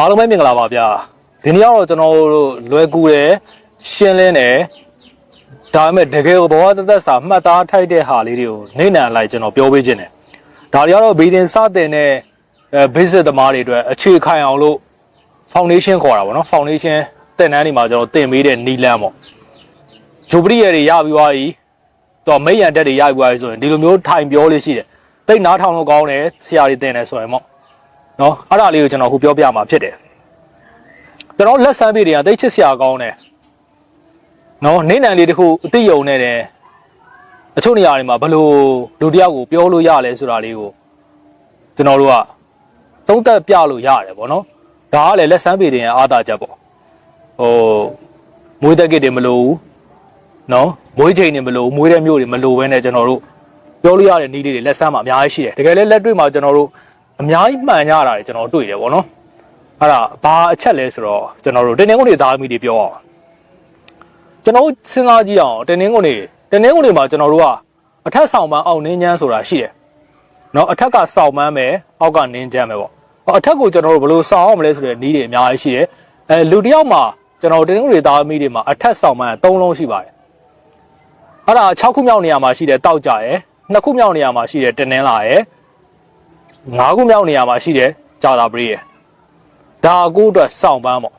အားလုံးပဲမင်္ဂလာပါဗျာဒီနေ့ကတော့ကျွန်တော်တို့လွယ်ကူတယ်ရှင်းလင်းတယ်ဒါပေမဲ့တကယ်ကိုဘဝတသက်စာမှတ်သားထိုက်တဲ့ဟာလေးတွေကိုနေနံလိုက်ကျွန်တော်ပြောပေးခြင်းတယ်ဒါတွေကတော့ဘီဒင်စတင်တဲ့အဲ basic သမားတွေအတွက်အခြေခံအောင်လို့ foundation ခေါ်တာပေါ့နော် foundation သင်တန်းတွေမှာကျွန်တော်သင်ပေးတဲ့နီလန်းပေါ့ဂျိုပရီရတွေရပြီးသွားပြီတော့မိတ်ရန်တက်တွေရပြီးသွားပြီဆိုရင်ဒီလိုမျိုးထိုင်ပြောလေးရှိတယ်တိတ်နားထောင်လို့ကောင်းတယ်ဆရာတွေသင်တယ်ဆိုရင်ပေါ့ နော်အဲ့ဒါလေးကိုကျွန်တော်ခုပြောပြမှာဖြစ်တယ်ကျွန်တော်လက်ဆန်းပြေတွေကတိတ်ချစ်စရာကောင်းတယ်နော်နေနံလေးတခုအတိယုံနေတယ်အချို့နေရာတွေမှာဘယ်လိုလူတစ်ယောက်ကိုပြောလို့ရလဲဆိုတာလေးကိုကျွန်တော်တို့ကသုံးသက်ပြလို့ရတယ်ဗောနော်ဒါကလည်းလက်ဆန်းပြေတွေရဲ့အားသာချက်ပေါ့ဟိုမွေးတက်ကစ်တွေမလို့ဘူးနော်မွေးချိန်တွေမလို့ဘူးမွေးတဲ့မျိုးတွေမလို့ဘဲနဲ့ကျွန်တော်တို့ပြောလို့ရတဲ့နီးလေးတွေလက်ဆန်းမှာအများကြီးရှိတယ်တကယ်လည်းလက်တွေ့မှာကျွန်တော်တို့ အများကြီးမှန်ကြတာတွေကျွန်တော်တွေ့တယ်ဗောနော်အဲ့ဒါဘာအချက်လဲဆိုတော့ကျွန်တော်တို့တင်းတင်းကုန်တွေသားမိတွေပြောအောင်ကျွန်တော်စဉ်းစားကြည့်အောင်တင်းတင်းကုန်တွေတင်းတင်းကုန်တွေမှာကျွန်တော်တို့ကအထက်ဆောင်ပန်းအောက်နင်းချမ်းဆိုတာရှိတယ်နော်အထက်ကဆောင်ပန်းပဲအောက်ကနင်းချမ်းပဲဗောအထက်ကိုကျွန်တော်တို့ဘယ်လိုဆောင်အောင်မလဲဆိုတဲ့နည်းတွေအများကြီးရှိတယ်အဲလူတစ်ယောက်မှာကျွန်တော်တင်းကုန်တွေသားမိတွေမှာအထက်ဆောင်ပန်း၃လုံးရှိပါတယ်အဲ့ဒါ6ခုမြောက်နေရာမှာရှိတယ်တောက်ကြရယ်2ခုမြောက်နေရာမှာရှိတယ်တင်းနှင်းလာရယ် 5ခုမြောက်နေရာမှာရှိတယ်ဂျာတာပရီရယ်ဒါကိုအတွက်စောင့်ပန်းပေါ့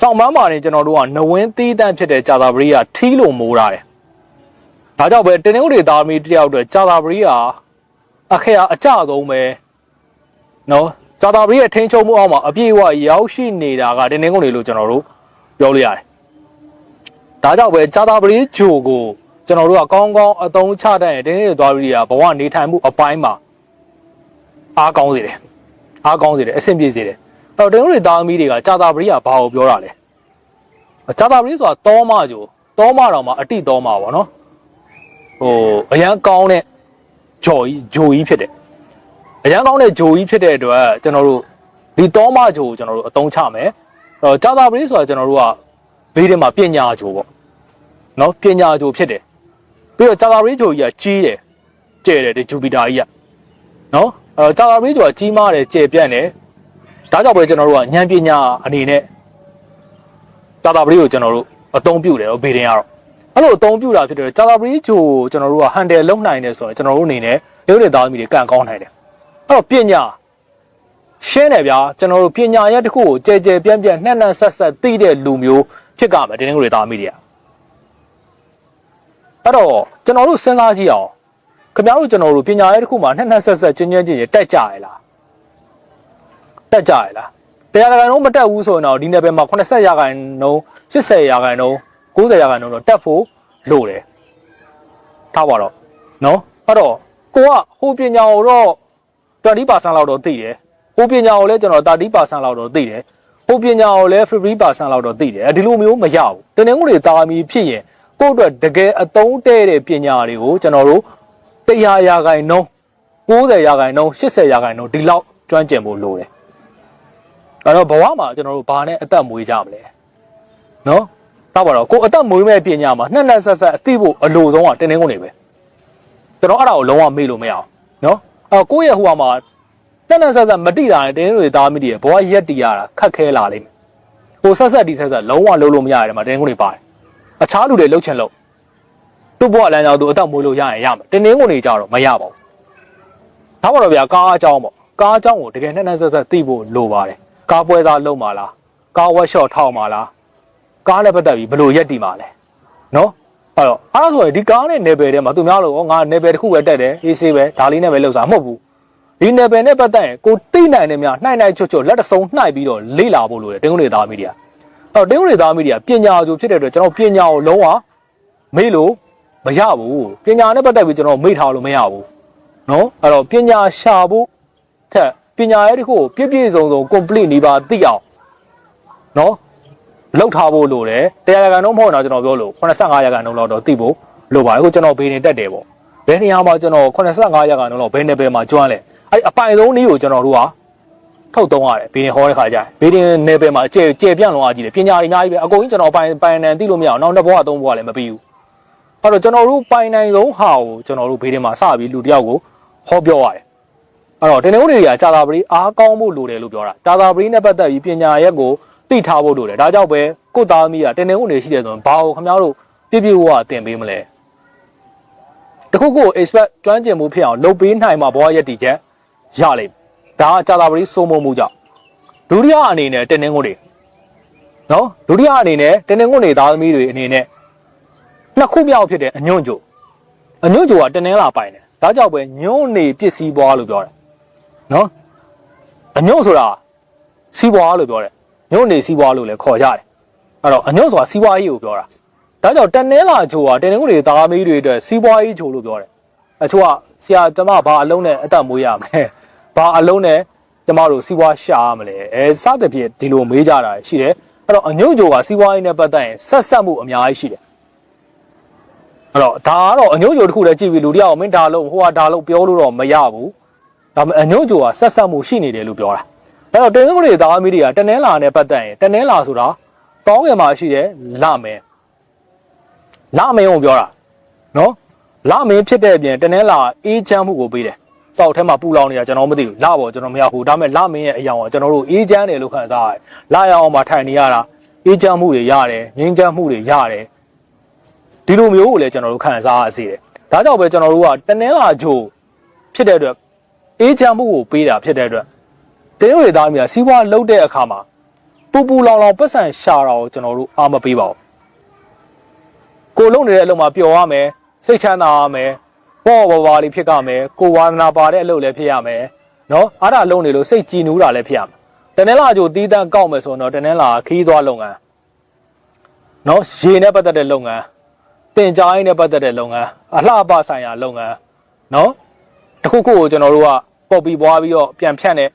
စောင့်ပန်းမှာနေကျွန်တော်တို့ကနဝင်းသီးတန့်ဖြစ်တဲ့ဂျာသာပရိကထီးလို့မိုးထားတယ်ဒါကြောင့်ပဲတင်းနှုတ်တွေသားမီးတယောက်အတွက်ဂျာသာပရိကအခရာအကြဆုံးပဲနော်ဂျာသာပရိရဲ့ထိန်းချုပ်မှုအောက်မှာအပြည့်အဝရောက်ရှိနေတာကတင်းနှုတ်တွေလို့ကျွန်တော်တို့ပြောလို့ရတယ်ဒါကြောင့်ပဲဂျာသာပရိဂျိုကိုကျွန်တော်တို့ကကောင်းကောင်းအသုံးချတတ်ရင်တင်းနှုတ်တွေသားပရိကဘဝနေထိုင်မှုအပိုင်းမှာ အားကောင်းစေတယ်အားကောင်းစေတယ်အဆင်ပြေစေတယ်တော့တရုတ်တွေသားသမီးတွေကကြာတာပရိကဘာကိုပြောတာလဲကြာတာပရိဆိုတာတောမဂျိုတောမတော်မှာအတိတောမပေါ့နော်ဟိုအရန်ကောင်းတဲ့ဂျိုကြီးဂျိုကြီးဖြစ်တယ်အရန်ကောင်းတဲ့ဂျိုကြီးဖြစ်တဲ့အတွက်ကျွန်တော်တို့ဒီတောမဂျိုကိုကျွန်တော်တို့အသုံးချမယ်အဲ့တော့ကြာတာပရိဆိုတာကျွန်တော်တို့ကဘေးထဲမှာပညာဂျိုပေါ့နော်ပညာဂျိုဖြစ်တယ်ပြီးတော့ကြာတာပရိဂျိုကြီးကကြီးတယ်ကျဲတယ်ဒီဂျူပီတာကြီးကနော် အဲ့တော့ကြာတာပရိဂျိုကကြီးမားတယ်ကျဲပြန့်တယ်ဒါကြောင့်ပဲကျွန်တော်တို့ကဉာဏ်ပညာအနေနဲ့တာတာပရိကိုကျွန်တော်တို့အသုံးပြုတယ်တော့ဘေးတင်ရတော့အဲ့လိုအသုံးပြုတာဖြစ်တယ်တာတာပရိဂျိုကိုကျွန်တော်တို့ကဟန်တယ်လုံနိုင်တယ်ဆိုရင်ကျွန်တော်တို့အနေနဲ့ရုပ်ရည်သားသမီးတွေကန်ကောင်းနိုင်တယ်အဲ့တော့ပညာရှင်းတယ်ဗျာကျွန်တော်တို့ပညာရက်တစ်ခုကိုကြဲကြဲပြန့်ပြန့်နှံ့နှံ့ဆက်ဆက်သိတဲ့လူမျိုးဖြစ်ကြမယ်တင်းတင်းကိုတွေသားသမီးတွေကအဲ့တော့ကျွန်တော်တို့စဉ်းစားကြည့်အောင် ခင်ဗျားတို့ကျွန်တော်တို့ပညာရက်တစ်ခုမှာနှံ့နှံ့ဆက်ဆက်ကျဉ်းကျဉ်းချင်းတက်ကြရလားတက်ကြရလားတရားရာခိုင်နှုန်းမတက်ဘူးဆိုရင်တော့ဒီနယ်ပယ်မှာ80ရာခိုင်နှုန်း80ရာခိုင်နှုန်း90ရာခိုင်နှုန်းတော့တက်ဖို့လိုတယ်ထားပါတော့နော်အဲ့တော့ကိုကဟိုပညာကိုတော့20%လောက်တော့သိတယ်ဟိုပညာကိုလည်းကျွန်တော်30%လောက်တော့သိတယ်ဟိုပညာကိုလည်း50%လောက်တော့သိတယ်ဒီလိုမျိုးမရဘူးတနင်္ဂနွေတာမီဖြစ်ရင်ကိုယ့်အတွက်တကယ်အသုံးတဲ့တဲ့ပညာတွေကိုကျွန်တော်တို့ 100ရာခိုင်နှုန်း90ရာခိုင်နှုန်း80ရာခိုင်နှုန်းဒီလောက်ကျွမ်းကျင်ဖို့လိုတယ်အဲ့တော့ဘဝမှာကျွန်တော်တို့ဘာနဲ့အသက်မွေးကြမလဲနော်တော့ပါတော့ကိုအသက်မွေးမဲ့ပညာမှာနှစ်နှစ်ဆက်ဆက်အသိဖို့အလိုဆုံးကတင်းတင်းကုန်နေပဲကျွန်တော်အဲ့ဒါကိုလုံးဝမေ့လို့မရအောင်နော်အဲ့ကိုယ့်ရဲ့ဟိုဟာမှာနှစ်နှစ်ဆက်ဆက်မတိတာနဲ့တင်းတင်းတွေသားမိတွေဘဝရက်တီရတာခက်ခဲလာလိမ့်မယ်ဟိုဆက်ဆက်ဒီဆက်ဆက်လုံးဝလုံးလို့မရတယ်မှာတင်းတင်းကုန်တွေပါတယ်အခြားလူတွေလှုပ်ချင်လို့ သူ့ဘဝလမ်းကြောင်းသူအသက်မွေးလို့ရရင်ရမယ်တင်းတင်းကုန်တွေကြတော့မရပါဘူးဒါပါတော့ဗျာကားအကြောင်းပေါ့ကားအကြောင်းကိုတကယ်နှစ်နှစ်ဆက်ဆက်သိဖို့လိုပါတယ်ကားပွဲစားလုပ်မှာလားကားဝက်ရှော့ထောက်မှာလားကားနဲ့ပတ်သက်ပြီးဘယ်လိုရက်တည်မှာလဲနော်အဲ့တော့အဲ့ဒါဆိုရင်ဒီကားနဲ့နယ်ပယ်ထဲမှာသူများလို့ငါနယ်ပယ်တစ်ခုပဲတက်တယ်အေးဆေးပဲဒါလေးနဲ့ပဲလှုပ်စားမဟုတ်ဘူးဒီနယ်ပယ်နဲ့ပတ်သက်ရင်ကိုသိနိုင်တယ်များနှိုက်နှိုက်ချွတ်ချွတ်လက်တစုံနှိုက်ပြီးတော့လေ့လာဖို့လိုတယ်တင်းကုန်းတွေသားမီဒီယာအဲ့တော့တင်းကုန်းတွေသားမီဒီယာပညာအကျိုးဖြစ်တဲ့အတွက်ကျွန်တော်ပညာကိုလုံးဝမေ့လို့ မရဘူးပညာနဲ့ပတ်သက်ပြီးကျွန်တော်မေ့ထားလို့မရဘူးနော်အဲ့တော့ပညာရှာဖို့ထက်ပညာရဲ့တစ်ခုကိုပြည့်ပြည့်စုံစုံ complete နေပါသိအောင်နော်လောက်ထားဖို့လိုတယ်တရားရကန်တော့မဟုတ်တော့ကျွန်တော်ပြောလို့85ရာခိုင်နှုန်းလောက်တော့သိဖို့လိုပါတယ်အခုကျွန်တော်ဘေးနေတက်တယ်ပေါ့ဘယ်နေရာမှာကျွန်တော်85ရာခိုင်နှုန်းလောက်ဘယ်နယ်ပယ်မှာကျွမ်းလဲအဲ့အပိုင်ဆုံးနည်းကိုကျွန်တော်တို့ကထုတ်သုံးရတယ်ဘေးနေဟောတဲ့ခါကျရင်ဘေးနေနယ်ပယ်မှာကျေကျေပြန့်လောင်အားကြီးတယ်ပညာတွေအများကြီးပဲအကုန်ကြီးကျွန်တော်ပိုင်ပိုင်နံသိလို့မရအောင်နောက်တစ်ဘဝသုံးဘဝလည်းမပြီးဘူး အဲ့တော့ကျွန်တော်တို့ပိုင်နိုင်ဆုံးဟာကိုကျွန်တော်တို့ဘေးနေမှာစပြီးလူတယောက်ကိုဟောပြောရတယ်အဲ့တော့တင်းနေဦးတွေကကြာသာပတိအားကောင်းဖို့လိုတယ်လို့ပြောတာကြာသာပတိနဲ့ပတ်သက်ပြီးပညာရက်ကိုသိထားဖို့လိုတယ်ဒါကြောင့်ပဲကိုသားသမီးကတင်းနေဦးတွေရှိတယ်ဆိုရင်ဘာကိုခင်ဗျားတို့ပြည့်ပြည့်ဝဝသင်ပေးမလဲတခုခု expect ကျွမ်းကျင်မှုဖြစ်အောင်လုပ်ပေးနိုင်မှာဘဝရက်တည်ချက်ရလိမ့်ဒါကကြာသာပတိစိုးမိုးမှုကြောင့်ဒုတိယအနေနဲ့တင်းနေဦးတွေနော်ဒုတိယအနေနဲ့တင်းနေဦးတွေသားသမီးတွေအနေနဲ့ နှစ်ခုမြောက်ဖြစ်တဲ့အညွန့်ကြိုအညွန့်ကြိုကတင်းနေလာပိုင်တယ်ဒါကြောင့်ပဲညွန့်နေပစ္စည်းပွားလို့ပြောတယ်နော်အညွန့်ဆိုတာစီးပွားလို့ပြောတယ်ညွန့်နေစီးပွားလို့လည်းခေါ်ကြတယ်အဲ့တော့အညွန့်ဆိုတာစီးပွားရေးကိုပြောတာဒါကြောင့်တနင်္လာဂျိုဟာတင်းငွေတွေသားမီးတွေအတွက်စီးပွားရေးဂျိုလို့ပြောတယ်အချို့ကဆရာကျမဘာအလုံးနဲ့အသက်မွေးရမလဲဘာအလုံးနဲ့ကျမတို့စီးပွားရှာရမလဲအဲစသဖြင့်ဒီလိုမေးကြတာရှိတယ်အဲ့တော့အညွန့်ဂျိုကစီးပွားရေးနဲ့ပတ်သက်ရင်ဆက်ဆက်မှုအများကြီးရှိတယ် အဲ့တော့ဒါကတော့အညွန့်ဂျိုတစ်ခုလည်းကြည့်ပြီးလူတယောက်မင်းဒါလုံးဟိုကဒါလုံးပြောလို့တော့မရဘူးဒါပေမဲ့အညွန့်ကြိုကဆက်ဆက်မှုရှိနေတယ်လို့ပြောတာအဲ့တော့တင်းစမှုတွေသားသမီးတွေကတနင်းလာနဲ့ပတ်သက်ရင်တနင်းလာဆိုတာတောင်းငယ်မှာရှိတယ်လမင်းလမင်းကိုပြောတာနော်လမင်းဖြစ်တဲ့အပြင်တနင်းလာအေးချမ်းမှုကိုပေးတယ်စောက်ထဲမှာပူလောင်နေတာကျွန်တော်မသိဘူးလပေါ်ကျွန်တော်မရဘူးဒါပေမဲ့လမင်းရဲ့အယောင်ကကျွန်တော်တို့အေးချမ်းတယ်လို့ခံစားရတယ်လရအောင်မှာထိုင်နေရတာအေးချမ်းမှုတွေရတယ်ငြိမ်းချမ်းမှုတွေရတယ် ဒီလိုမျိုးကိုလည်းကျွန်တော်တို့ခံစားရစေတယ်ဒါကြောင့်ပဲကျွန်တော်တို့ကတနင်းလာဂျိုဖြစ်တဲ့အတွက်အေးချမ်းမှုကိုပေးတာဖြစ်တဲ့အတွက်တရုတ်တွေသားများစီးပွားလှုပ်တဲ့အခါမှာပူပူလောင်လောင်ပတ်စံရှာတာကိုကျွန်တော်တို့အားမပေးပါဘူးကိုလုံနေတဲ့အလုပ်မှာပျော်ရမယ်စိတ်ချမ်းသာရမယ်ပေါ့ပေါ်ပါလေးဖြစ်ကြမယ်ကိုဝါသနာပါတဲ့အလုပ်လည်းဖြစ်ရမယ်နော်အားဒါလုံနေလို့စိတ်ကြည်နူးတာလည်းဖြစ်ရမယ်တနင်္လာကြိုတီးတန်းကောက်မယ်ဆိုတော့တနင်္လာခီးသွားလုပ်ငန်းနော်ရေနဲ့ပတ်သက်တဲ့လုပ်ငန်း တင်ကြားရေးနဲ့ပတ်သက်တဲ့လုပ်ငန်းအလှပဆိုင်ရာလုပ်ငန်းနော်တခုခုကိုကျွန်တော်တို့ကကော်ပီပွားပြီးတော့ပြန်ဖြန့်တဲ့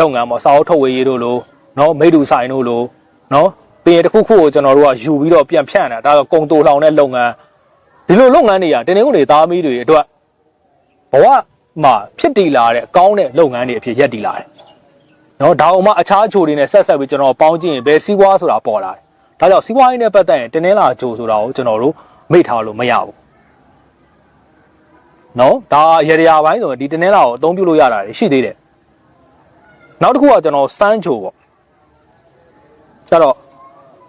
လုပ်ငန်းပေါ့စာအုပ်ထုတ်ဝေရေးတို့လိုနော်မိတူဆိုင်တို့လိုနော်ပြီးရင်တခုခုကိုကျွန်တော်တို့ကယူပြီးတော့ပြန်ဖြန့်တာဒါတော့ကုံတိုလောင်တဲ့လုပ်ငန်းဒီလိုလုပ်ငန်းတွေကတင်းတင်းကုန်တွေသားမီးတွေအတွက်ဘဝမှာဖြစ်တည်လာတဲ့ကောင်းတဲ့လုပ်ငန်းတွေအဖြစ်ရက်တည်လာတယ်နော်ဒါအောင်မှအခြားချိုတွေနဲ့ဆက်ဆက်ပြီးကျွန်တော်ပေါင်းကြည့်ရင်ဘယ်စီးပွားဆိုတာပေါ်လာတယ်ဒါကြောင့်စီးပွားရေးနဲ့ပတ်သက်ရင်တင်းတင်းလာဂျိုဆိုတာကိုကျွန်တော်တို့ မိထားလို့မရဘူးနော်ဒါရေရရာပိုင်းဆိုရင်ဒီတနင်္လာကိုအသုံးပြုလို့ရတာတွေရှိသေးတယ်နောက်တစ်ခုကကျွန်တော်စမ်းချိုပေါ့ဆိုတော့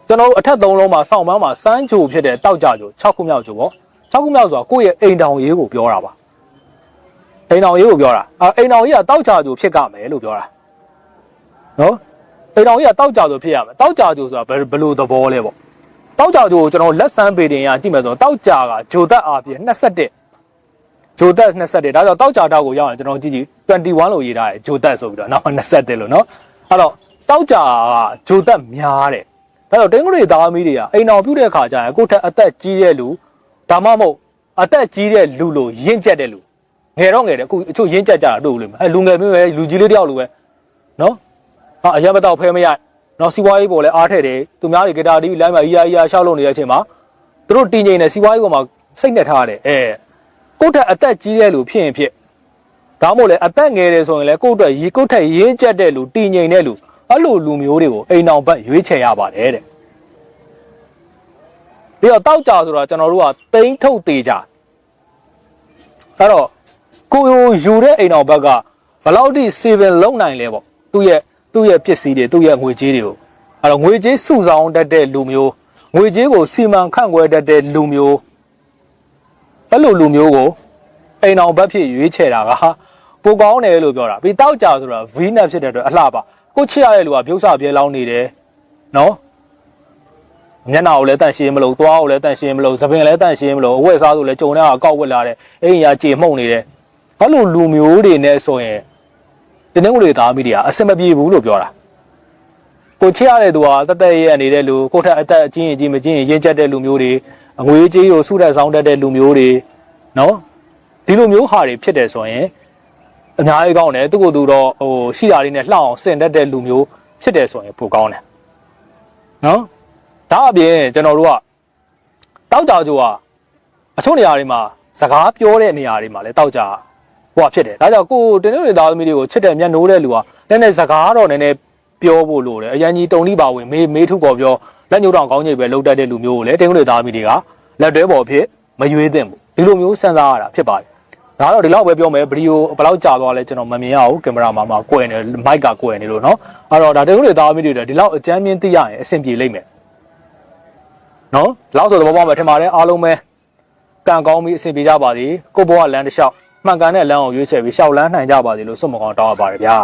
ကျွန်တော်တို့အထက်သုံးလုံးမှာစောင့်ပန်းမှာစမ်းချိုဖြစ်တဲ့တောက်ကြချို6ခုမြောက်ချိုပေါ့6ခုမြောက်ဆိုတာကိုယ့်ရဲ့အိမ်တောင်ရေးကိုပြောတာပါအိမ်တောင်ရေးကိုပြောတာအဲအိမ်တောင်ရေးကတောက်ကြချိုဖြစ်ကြမယ်လို့ပြောတာနော်အိမ်တောင်ရေးကတောက်ကြချိုဖြစ်ရမယ်တောက်ကြချိုဆိုတာဘယ်ဘယ်လိုသဘောလဲပေါ့ တောက်ကြချိုကိုကျွန်တော်လက်စမ်းပေတင်ရကြည့်မယ်ဆိုတော့တောက်ကြကဂျိုသက်အားဖြင့်21ဂျိုသက်21ဒါကြောင့်တောက်ကြတောက်ကိုရောက်ရင်ကျွန်တော်ကြည့်ကြည့်21လို့ရေးထားတယ်ဂျိုသက်ဆိုပြီးတော့နောက်21လို့နော်အဲ့တော့တောက်ကြကဂျိုသက်များတယ်ဒါတော့တင်းကလေးသားမီးတွေကအိမ်အောင်ပြုတ်တဲ့ခါကျရင်ကိုယ့်ထက်အသက်ကြီးတဲ့လူဒါမှမဟုတ်အသက်ကြီးတဲ့လူလို့ရင့်ကျက်တဲ့လူငယ်တော့ငယ်တယ်အခုအချို့ရင့်ကျက်ကြတာတို့လို့အဲလူငယ်မျိုးပဲလူကြီးလေးတယောက်လိုပဲနော်ဟာအရင်မတော့ဖဲမရ နော်စီးပွားရေးပေါ်လဲအားထည့်တယ်သူများတွေဂီတာတီးလိုင်းမှာအီယာအီယာရှောက်လို့နေတဲ့အချိန်မှာသူတို့တင်ငိမ့်နေစီးပွားရေးပေါ်မှာစိတ်နဲ့ထားတယ်အဲကိုယ့်ထက်အသက်ကြီးတဲ့လူဖြစ်ရင်ဖြစ်ဒါမှမဟုတ်လေအသက်ငယ်တယ်ဆိုရင်လေကိုယ့်အတွက်ရေကိုယ့်ထက်ရင်းကျက်တဲ့လူတင်ငိမ့်တဲ့လူအဲ့လိုလူမျိုးတွေကိုအိမ်အောင်ဘက်ရွေးချယ်ရပါတယ်တဲ့ပြီးတော့တောက်ကြဆိုတော့ကျွန်တော်တို့ကတိန်းထုတ်သေးကြအဲ့တော့ကိုယ်ယူတဲ့အိမ်အောင်ဘက်ကဘယ်လောက်ထိ saving လုပ်နိုင်လဲပေါ့သူ့ရဲ့ သူ့ရဲ့ပစ္စည်းတွေသူ့ရဲ့ငွေကြေးတွေကိုအဲ့တော့ငွေကြေးစုဆောင်တတ်တဲ့လူမျိုးငွေကြေးကိုစီမံခန့်ခွဲတတ်တဲ့လူမျိုးအဲ့လိုလူမျိုးကိုအိမ်အောင်ဘက်ဖြစ်ရွေးချယ်တာကပိုကောင်းတယ်လို့ပြောတာပြီးတောက်ကြဆိုတာ V နဲ့ဖြစ်တဲ့အတွက်အလှပါကိုချစ်ရတဲ့လူကပြုတ်ဆပြဲလောင်းနေတယ်နော်မျက်နှာကိုလည်းတန့်ရှင်းမလို့သွားကိုလည်းတန့်ရှင်းမလို့သပင်လည်းတန့်ရှင်းမလို့အဝတ်စားဆိုလည်းကြုံတဲ့အကောက်ဝက်လာတယ်အိမ်ရာကြေမှုန့်နေတယ်အဲ့လိုလူမျိုးတွေနဲ့ဆိုရင် တင်းနှင်းကိုတွေသားမိတွေကအဆင်မပြေဘူးလို့ပြောတာကိုချစ်ရတဲ့သူကတက်တက်ရဲနေတဲ့လူကိုထက်အသက်အချင်းကြီးမချင်းရင်ကျက်တဲ့လူမျိုးတွေအငွေကြေးကိုစုတဲ့ဆောင်တတ်တဲ့လူမျိုးတွေနော်ဒီလိုမျိုးဟာတွေဖြစ်တယ်ဆိုရင်အများကြီးကောင်းတယ်သူကသူတော့ဟိုရှိတာလေးနဲ့လှအောင်ဆင်တတ်တဲ့လူမျိုးဖြစ်တယ်ဆိုရင်ပိုကောင်းတယ်နော်ဒါအပြင်ကျွန်တော်တို့ကတောက်ကြကြိုကအချို့နေရာတွေမှာစကားပြောတဲ့နေရာတွေမှာလည်းတောက်ကြ ဟိုဟာဖြစ်တယ်ဒါကြောင့်ကိုတင်နုတွေသားသမီးတွေကိုချစ်တယ်မျက်နှိုးတဲ့လူဟာနည်းနည်းစကားတော့နည်းနည်းပြောဖို့လိုတယ်အရန်ကြီးတုံလိပါဝင်မေးမေးထုပေါ်ပြောလက်ညှိုးတောင်ကောင်းကြီးပဲလှုပ်တတ်တဲ့လူမျိုးကိုလည်းတင်နုတွေသားသမီးတွေကလက်တွဲပေါ်ဖြစ်မရွေးသင့်ဘူးဒီလိုမျိုးစဉ်းစားရတာဖြစ်ပါတယ်ဒါတော့ဒီလောက်ပဲပြောမယ်ဗီဒီယိုဘယ်လောက်ကြာသွားလဲကျွန်တော်မမြင်ရဘူးကင်မရာမှာမှာကွယ်နေမိုက်ကကွယ်နေလို့နော်အဲ့တော့ဒါတင်တို့တွေသားသမီးတွေဒီလောက်အကြမ်းမြင့်သိရရင်အဆင်ပြေလိမ့်မယ်နော်လောက်ဆိုသဘောပေါက်မယ်ထင်ပါတယ်အားလုံးပဲကံကောင်းပြီးအဆင်ပြေကြပါစေကိုဘွားလမ်းတစ်လျှောက် မှန်ကန်တဲ့လမ်းကိုရွေးချယ်ပြီးရှောက်လန်းနိုင်ကြပါသည်လို့စွတ်မကောင်းတောင်းရပါတယ်ဗျာ